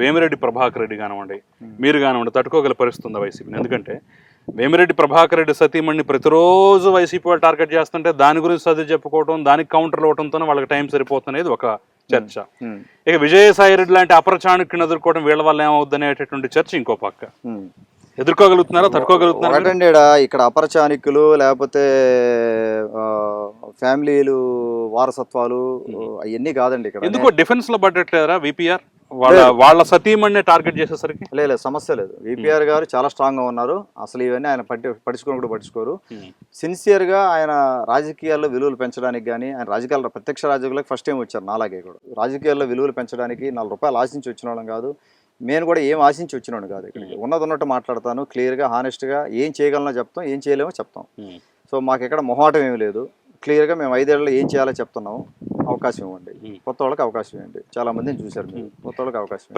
వేమిరెడ్డి ప్రభాకర్ రెడ్డి కానివ్వండి మీరు కానివ్వండి తట్టుకోగల పరిస్థితి ఉందా వైసీపీని? ఎందుకంటే వేమిరెడ్డి ప్రభాకర్ రెడ్డి సతీమణిని ప్రతిరోజు వైసీపీ వాళ్ళు టార్గెట్ చేస్తుంటే దాని గురించి చదివి చెప్పుకోవడం దానికి కౌంటర్లు ఇవ్వడంతోనే వాళ్ళకి టైం సరిపోతున్నది ఒక చర్చ. ఇక విజయసాయి రెడ్డి లాంటి అపరచాణుక్యుని ఎదుర్కోవడం వీళ్ళ వల్ల ఏమవుద్ది అనేటటువంటి చర్చ ఇంకో పక్క. ఎదుర్కోగలుగుతున్నారా? తట్టుకోగలుగుతున్నారా? ఇక్కడ అపరచానికులు లేకపోతే ఫ్యామిలీలు వారసత్వాలు అవన్నీ కాదండి ఇక్కడ. ఎందుకో డిఫెన్స్లో పడ్డట్లేరా విపిఆర్? వాళ్ళ వాళ్ళ సతీమణ్ణి టార్గెట్ చేసేసరికి? లేదు సమస్య లేదు. విపిఆర్ గారు చాలా స్ట్రాంగ్గా ఉన్నారు. అసలు ఇవన్నీ ఆయన పట్టి పట్టించుకొని కూడా పట్టించుకోరు. సిన్సియర్గా ఆయన రాజకీయాల్లో విలువలు పెంచడానికి కానీ ఆయన రాజకీయాల్లో ప్రత్యక్ష రాజకీయాలకు ఫస్ట్ టైం వచ్చారు నాలాగే కూడా. రాజకీయాల్లో విలువలు పెంచడానికి నాలుగు రూపాయలు ఆశించి వచ్చిన వాళ్ళం కాదు. నేను కూడా ఏం ఆశించి వచ్చినాను కాదు ఇక్కడికి. ఉన్నది ఉన్నట్టు మాట్లాడతాను క్లియర్గా హానెస్ట్గా ఏం చేయగలనో చెప్తాం ఏం చేయలేమో చెప్తాం. సో మాకు ఎక్కడ మొహాటం ఏమీ లేదు. క్లియర్గా మేము ఐదేళ్ళలో ఏం చేయాలో చెప్తున్నాము. అవకాశం ఇవ్వండి. కొత్త వాళ్ళకి అవకాశం ఇవ్వండి. చాలా మందిని చూశారు మీరు. కొత్త వాళ్ళకి అవకాశం.